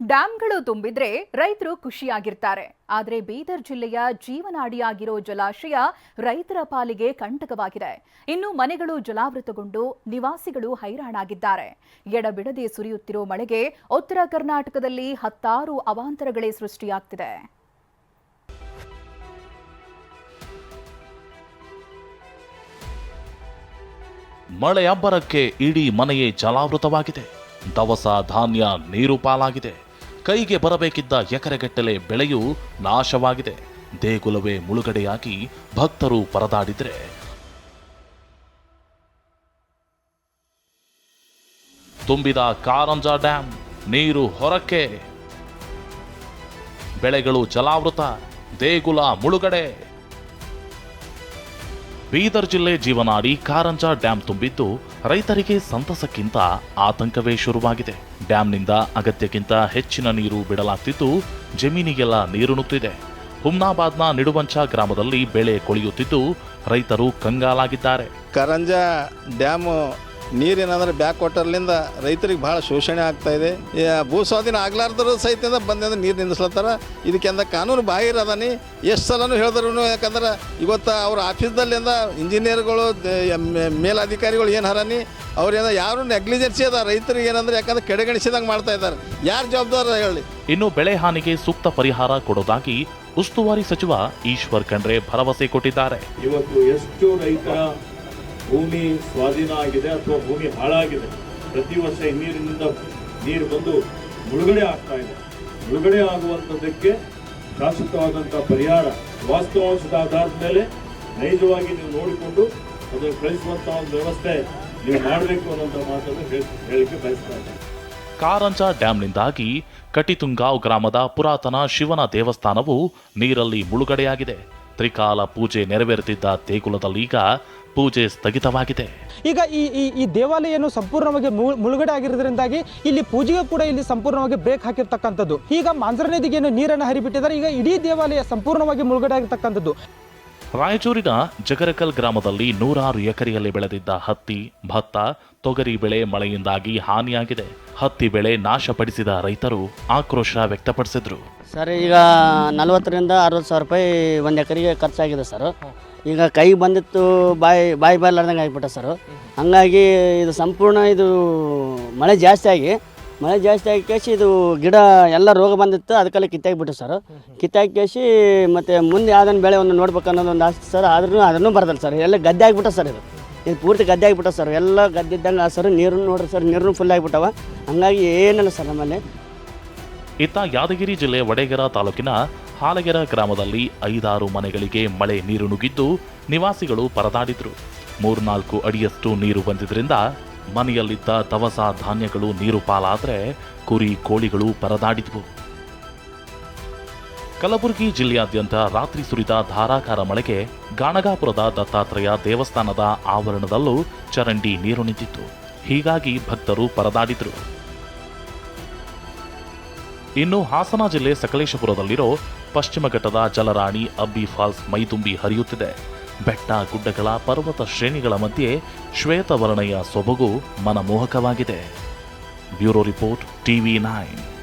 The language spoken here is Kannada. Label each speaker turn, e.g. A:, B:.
A: ಡ್ಯಾಂಗಳು ತುಂಬಿದ್ರೆ ರೈತರು ಖುಷಿಯಾಗಿರ್ತಾರೆ. ಆದರೆ ಬೀದರ್ ಜಿಲ್ಲೆಯ ಜೀವನಾಡಿಯಾಗಿರೋ ಜಲಾಶಯ ರೈತರ ಪಾಲಿಗೆ ಕಂಟಕವಾಗಿದೆ. ಇನ್ನು ಮನೆಗಳು ಜಲಾವೃತಗೊಂಡು ನಿವಾಸಿಗಳು ಹೈರಾಣಾಗಿದ್ದಾರೆ. ಎಡಬಿಡದೆ ಸುರಿಯುತ್ತಿರೋ ಮಳೆಗೆ ಉತ್ತರ ಕರ್ನಾಟಕದಲ್ಲಿ ಹತ್ತಾರು ಅವಾಂತರಗಳೇ ಸೃಷ್ಟಿಯಾಗ್ತಿದೆ.
B: ಮಳೆ ಅಬ್ಬರಕ್ಕೆ ಇಡೀ ಮನೆಯೇ ಜಲಾವೃತವಾಗಿದೆ. ದವಸ, ಧಾನ್ಯ, ನೀರು ಪಾಲಾಗಿದೆ. ಕೈಗೆ ಬರಬೇಕಿದ್ದ ಎಕರೆಗಟ್ಟಲೆ ಬೆಳೆಯು ನಾಶವಾಗಿದೆ. ದೇಗುಲವೇ ಮುಳುಗಡೆಯಾಗಿ ಭಕ್ತರು ಪರದಾಡಿದ್ರೆ. ತುಂಬಿದ ಕಾರಂಜ ಡ್ಯಾಂ ನೀರು ಹೊರಕ್ಕೆ. ಬೆಳೆಗಳು ಜಲಾವೃತ, ದೇಗುಲ ಮುಳುಗಡೆ. ಬೀದರ್ ಜಿಲ್ಲೆ ಜೀವನಾಡಿ ಕಾರಂಜ ಡ್ಯಾಂ ತುಂಬಿದ್ದು ರೈತರಿಗೆ ಸಂತಸಕ್ಕಿಂತ ಆತಂಕವೇ ಶುರುವಾಗಿದೆ. ಡ್ಯಾಂನಿಂದ ಅಗತ್ಯಕ್ಕಿಂತ ಹೆಚ್ಚಿನ ನೀರು ಬಿಡಲಾಗ್ತಿದ್ದು ಜಮೀನಿಗೆಲ್ಲ ನೀರು ನುಗ್ತಿದೆ ಹುಮ್ನಾಬಾದ್ನ ನಿಡುವಂಚ ಗ್ರಾಮದಲ್ಲಿ ಬೆಳೆ ಕೊಳೆಯುತ್ತಿದ್ದು ರೈತರು ಕಂಗಾಲಾಗಿದ್ದಾರೆ.
C: ಕಾರಂಜ ಡ್ಯಾಮು ನೀರೇನಂದ್ರೆ ಬ್ಯಾಕ್ ವಾಟರ್ಲಿಂದ ರೈತರಿಗೆ ಭಾಳ ಶೋಷಣೆ ಆಗ್ತಾ ಇದೆ. ಭೂ ಸ್ವಾಧೀನ ಆಗ್ಲಾರ್ದ್ರು ಸಹಿತ ಬಂದಂದ್ರೆ ನೀರು ನಿಲ್ಲಿಸ್ಲತ್ತಾರ ಇದಕ್ಕೆಂದ ಕಾನೂನು ಬಾಹಿರ ಅದಾನಿ. ಎಷ್ಟು ಸಲನು ಹೇಳಿದ್ರು ಯಾಕಂದ್ರೆ ಇವತ್ತು ಅವ್ರ ಆಫೀಸ್ದಲ್ಲಿಂದ ಇಂಜಿನಿಯರ್ಗಳು ಮೇಲಧಿಕಾರಿಗಳು ಏನು ಹರಾನಿ. ಅವ್ರಿಂದ ಯಾರು ನೆಗ್ಲಿಜೆನ್ಸಿ ಅದ. ರೈತರಿಗೆ ಏನಂದ್ರೆ ಯಾಕಂದ್ರೆ ಕೆಡೆಗಣಿಸಿದಂಗೆ ಮಾಡ್ತಾ ಇದ್ದಾರೆ. ಯಾರು ಜವಾಬ್ದಾರ ಹೇಳಿ.
B: ಇನ್ನು ಬೆಳೆ ಹಾನಿಗೆ ಸೂಕ್ತ ಪರಿಹಾರ ಕೊಡೋದಾಗಿ ಉಸ್ತುವಾರಿ ಸಚಿವ ಈಶ್ವರ್ ಖಂಡ್ರೆ ಭರವಸೆ ಕೊಟ್ಟಿದ್ದಾರೆ.
D: ಇವತ್ತು ಎಷ್ಟು ರೈತರ ಭೂಮಿ ಸ್ವಾಧೀನ ಆಗಿದೆ ಅಥವಾ ಭೂಮಿ ಹಾಳಾಗಿದೆ? ಪ್ರತಿ ವರ್ಷ ನೀರಿನಿಂದ ನೀರು ಬಂದು ಮುಳುಗಡೆ ಆಗ್ತಾ ಇದೆ. ಮುಳುಗಡೆ ಆಗುವಂಥದ್ದಕ್ಕೆ ಶಾಶ್ವತವಾದಂಥ ಪರಿಹಾರ, ವಾಸ್ತವಾಂಶದ ಆಧಾರದ ಮೇಲೆ ನೈಜವಾಗಿ ನೀವು ನೋಡಿಕೊಂಡು ಅದನ್ನು ಕಳಿಸುವಂಥ ಒಂದು ವ್ಯವಸ್ಥೆ ನೀವು ಮಾಡಬೇಕು ಅನ್ನೋಂಥ ಮಾತನ್ನು ಹೇಳಿಕೆ ಬಯಸ್ತಾ ಇದ್ದೀನಿ.
B: ಕಾರಂಜ ಡ್ಯಾಂನಿಂದಾಗಿ ಕಟಿತುಂಗಾವ್ ಗ್ರಾಮದ ಪುರಾತನ ಶಿವನ ದೇವಸ್ಥಾನವು ನೀರಲ್ಲಿ ಮುಳುಗಡೆಯಾಗಿದೆ. ತ್ರಿಕಾಲ ಪೂಜೆ ನೆರವೇರುತ್ತಿದ್ದ ದೇಗುಲದಲ್ಲೀಗ ಪೂಜೆ ಸ್ಥಗಿತವಾಗಿದೆ.
E: ಈಗ ಈ ಈ ಈ ದೇವಾಲಯನು ಸಂಪೂರ್ಣವಾಗಿ ಮುಳುಗಡೆ ಆಗಿರೋದ್ರಿಂದಾಗಿ ಇಲ್ಲಿ ಪೂಜೆಗೆ ಕೂಡ ಇಲ್ಲಿ ಸಂಪೂರ್ಣವಾಗಿ ಬ್ರೇಕ್ ಹಾಕಿರ್ತಕ್ಕಂಥದ್ದು. ಈಗ ಮಾಂಜರ ನದಿಗೆ ನೀರನ್ನು ಹರಿಬಿಟ್ಟಿದ್ದಾರೆ, ಈಗ ಇಡೀ ದೇವಾಲಯ ಸಂಪೂರ್ಣವಾಗಿ ಮುಳುಗಡೆ ಆಗಿರ್ತಕ್ಕಂಥದ್ದು.
B: ರಾಯಚೂರಿನ ಜಗರಕಲ್ ಗ್ರಾಮದಲ್ಲಿ ನೂರಾರು ಎಕರೆಯಲ್ಲಿ ಬೆಳೆದಿದ್ದ ಹತ್ತಿ, ಭತ್ತ, ತೊಗರಿ ಬೆಳೆ ಮಳೆಯಿಂದಾಗಿ ಹಾನಿಯಾಗಿದೆ. ಹತ್ತಿ ಬೆಳೆ ನಾಶಪಡಿಸಿದ ರೈತರು ಆಕ್ರೋಶ ವ್ಯಕ್ತಪಡಿಸಿದ್ರು.
F: ಸರ್, ಈಗ ನಲವತ್ತರಿಂದ ಅರವತ್ತು ಸಾವಿರ ರೂಪಾಯಿ ಒಂದು ಎಕರೆಗೆ ಖರ್ಚಾಗಿದೆ ಸರ್. ಈಗ ಕೈ ಬಂದಿತ್ತು, ಬಾಯಿ ಬಾಯಿ ಬಾಯ್ಲಾರ್ದಂಗೆ ಆಗಿಬಿಟ್ಟ ಸರ್. ಹಂಗಾಗಿ ಇದು ಸಂಪೂರ್ಣ ಇದು ಮಳೆ ಜಾಸ್ತಿ ಆಗಿ ಮಳೆ ಜಾಸ್ತಿ ಆಗಿ ಇದು ಗಿಡ ಎಲ್ಲ ರೋಗ ಬಂದಿತ್ತು, ಅದಕ್ಕೆಲ್ಲ ಕಿತ್ತಾಗಿಬಿಟ್ಟು ಸರ್. ಕಿತ್ತಾಗಿ ಕೇಸಿ ಮತ್ತು ಮುಂದೆ ಯಾವ್ದನ್ನು ಬೆಳೆ ಒಂದು ನೋಡ್ಬೇಕು ಅನ್ನೋದು ಒಂದು ಆಸ್ತಿ ಸರ್, ಆದ್ರೂ ಅದನ್ನು ಬರದಲ್ಲ ಸರ್. ಎಲ್ಲ ಗದ್ದೆ ಆಗಿಬಿಟ್ಟ ಸರ್ ಇದು. ಇದು ಪೂರ್ತಿ ಗದ್ದೆ ಆಗಿಬಿಟ್ಟ ಸರ್. ಎಲ್ಲ ಗದ್ದೆ ಆ ಸರ್ ನೀರು ನೋಡ್ರಿ ಸರ್ ನೀರು ಫುಲ್ ಆಗಿಬಿಟ್ಟವ. ಹಂಗಾಗಿ ಏನಲ್ಲ ಸರ್ ನಮ್ಮಲ್ಲಿ.
B: ಇತ್ತ ಯಾದಗಿರಿ ಜಿಲ್ಲೆ ವಡೇಗೆರ ತಾಲೂಕಿನ ಹಾಲಗೆರ ಗ್ರಾಮದಲ್ಲಿ ಐದಾರು ಮನೆಗಳಿಗೆ ಮಳೆ ನೀರು ನುಗ್ಗಿದ್ದು ನಿವಾಸಿಗಳು ಪರದಾಡಿದ್ರು. ಮೂರ್ನಾಲ್ಕು ಅಡಿಯಷ್ಟು ನೀರು ಬಂದಿದ್ರಿಂದ ಮನೆಯಲ್ಲಿದ್ದ ತವಸ ಧಾನ್ಯಗಳು ನೀರು ಪಾಲಾದರೆ ಕುರಿ ಕೋಳಿಗಳು ಪರದಾಡಿದ್ವು. ಕಲಬುರಗಿ ಜಿಲ್ಲೆಯಾದ್ಯಂತ ರಾತ್ರಿ ಸುರಿದ ಧಾರಾಕಾರ ಮಳೆಗೆ ಗಾಣಗಾಪುರದ ದತ್ತಾತ್ರೇಯ ದೇವಸ್ಥಾನದ ಆವರಣದಲ್ಲೂ ಚರಂಡಿ ನೀರು ನಿಂತಿತ್ತು. ಹೀಗಾಗಿ ಭಕ್ತರು ಪರದಾಡಿದರು. ಇನ್ನು ಹಾಸನ ಜಿಲ್ಲೆ ಸಕಲೇಶಪುರದಲ್ಲಿರೋ ಪಶ್ಚಿಮ ಘಟ್ಟದ ಜಲರಾಣಿ ಅಬ್ಬಿ ಫಾಲ್ಸ್ ಮೈದುಂಬಿ ಹರಿಯುತ್ತಿದೆ. ಬೆಟ್ಟ ಗುಡ್ಡಗಳ ಪರ್ವತ ಶ್ರೇಣಿಗಳ ಮಧ್ಯೆ ಶ್ವೇತವರ್ಣೆಯ ಸೊಬಗು ಮನಮೋಹಕವಾಗಿದೆ. Bureau report TV nine.